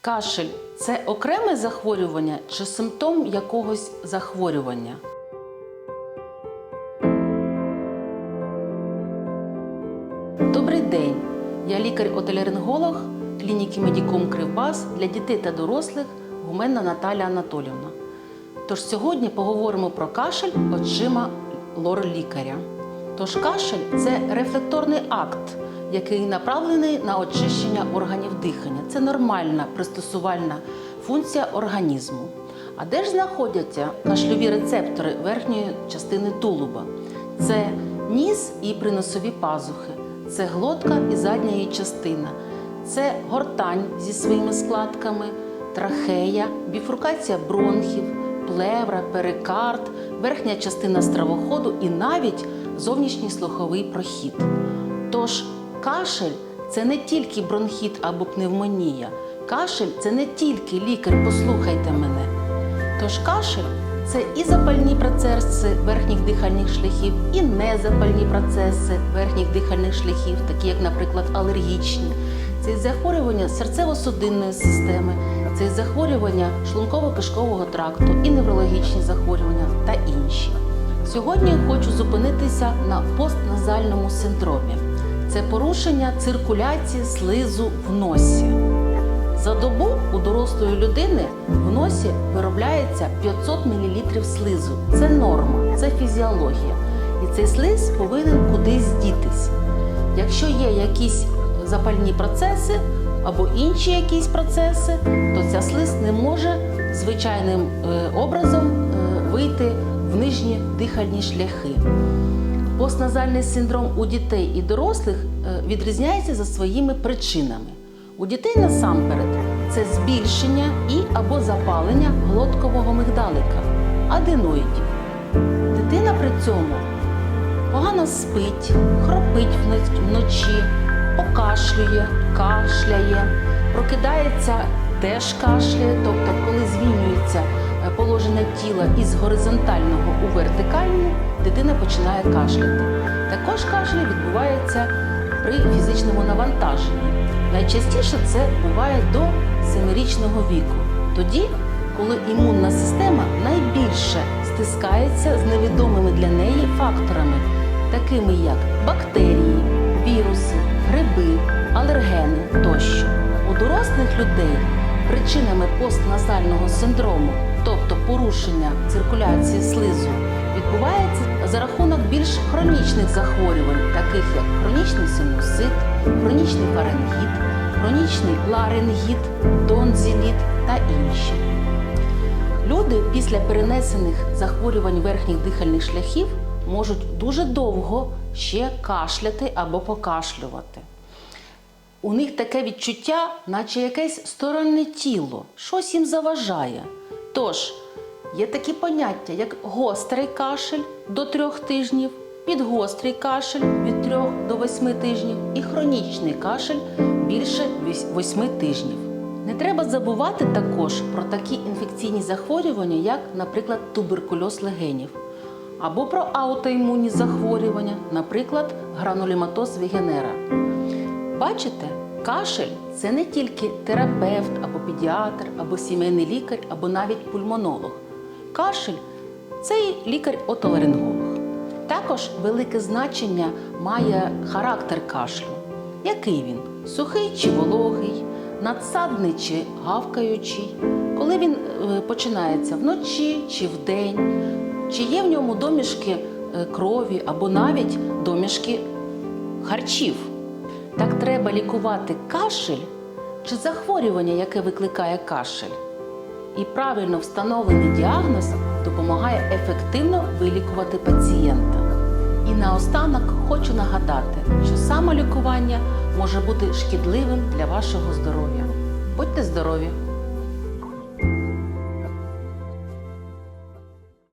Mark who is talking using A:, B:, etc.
A: Кашель це окреме захворювання чи симптом якогось захворювання? Добрий день. Я лікар-отолеринголог клініки Медіком Кривбас для дітей та дорослих Гуменна Наталя Анатолівна. Тож сьогодні поговоримо про кашель очима лор-лікаря. Тож кашель це рефлекторний акт, який направлений на очищення органів дихання. Це нормальна пристосувальна функція організму. А де ж знаходяться кашльові рецептори верхньої частини тулуба? Це ніс і приносові пазухи, це глотка і задня її частина, це гортань зі своїми складками, трахея, біфуркація бронхів, плевра, перикард, верхня частина стравоходу і навіть зовнішній слуховий прохід. Тож кашель це не тільки бронхіт або пневмонія. Кашель це не тільки лікар, послухайте мене. Тож кашель це і запальні процеси верхніх дихальних шляхів, і незапальні процеси верхніх дихальних шляхів, такі як, наприклад, алергічні. Це і захворювання серцево-судинної системи, це і захворювання шлунково-кишкового тракту, і неврологічні захворювання та інші. Сьогодні я хочу зупинитися на постназальному синдромі. Це порушення циркуляції слизу в носі. За добу у дорослої людини в носі виробляється 500 мл слизу. Це норма, це фізіологія. І цей слиз повинен кудись дітись. Якщо є якісь запальні процеси або інші якісь процеси, то ця слиз не може звичайним е, образом е, вийти в нижні дихальні шляхи. Постназальний синдром у дітей і дорослих е, відрізняється за своїми причинами. У дітей насамперед це збільшення і або запалення глоткового мигдалика, аденоїдів. Дитина при цьому погано спить, хропить вночі, покашлює, кашляє, прокидається, теж кашляє, тобто, коли змінюється е, положення тіла із горизонтального у вертикальне, дитина починає кашляти. Також кашель відбувається при фізичному навантаженні. Найчастіше це буває до 7-річного віку, тоді, коли імунна система найбільше стискається з невідомими для неї факторами, такими як бактерії, віруси, гриби, алергени тощо. У дорослих людей причинами постназального синдрому, тобто порушення циркуляції слизу, відбувається за рахунок більш хронічних захворювань, таких як хронічний синусит, хронічний фарингіт, хронічний ларингіт, тонзіліт та інші. Люди після перенесених захворювань верхніх дихальних шляхів можуть дуже довго ще кашляти або покашлювати. У них таке відчуття, наче якесь сторонне тіло, щось їм заважає. Тож, є такі поняття, як гострий кашель до трьох тижнів, підгострий кашель від трьох до восьми тижнів і хронічний кашель більше восьми тижнів. Не треба забувати також про такі інфекційні захворювання, як, наприклад, туберкульоз легенів, або про аутоімунні захворювання, наприклад, гранулематоз вегенера. Бачите, кашель це не тільки терапевт або педіатр, або сімейний лікар, або навіть пульмонолог. Кашель це і лікар-отоларинголог. Також велике значення має характер кашлю. Який він? Сухий чи вологий, надсадний чи гавкаючий, коли він е, починається вночі чи вдень, чи є в ньому домішки е, крові або навіть домішки харчів. Так треба лікувати кашель чи захворювання, яке викликає кашель. І правильно встановлений діагноз допомагає ефективно вилікувати пацієнта. І наостанок хочу нагадати, що самолікування може бути шкідливим для вашого здоров'я. Будьте здорові!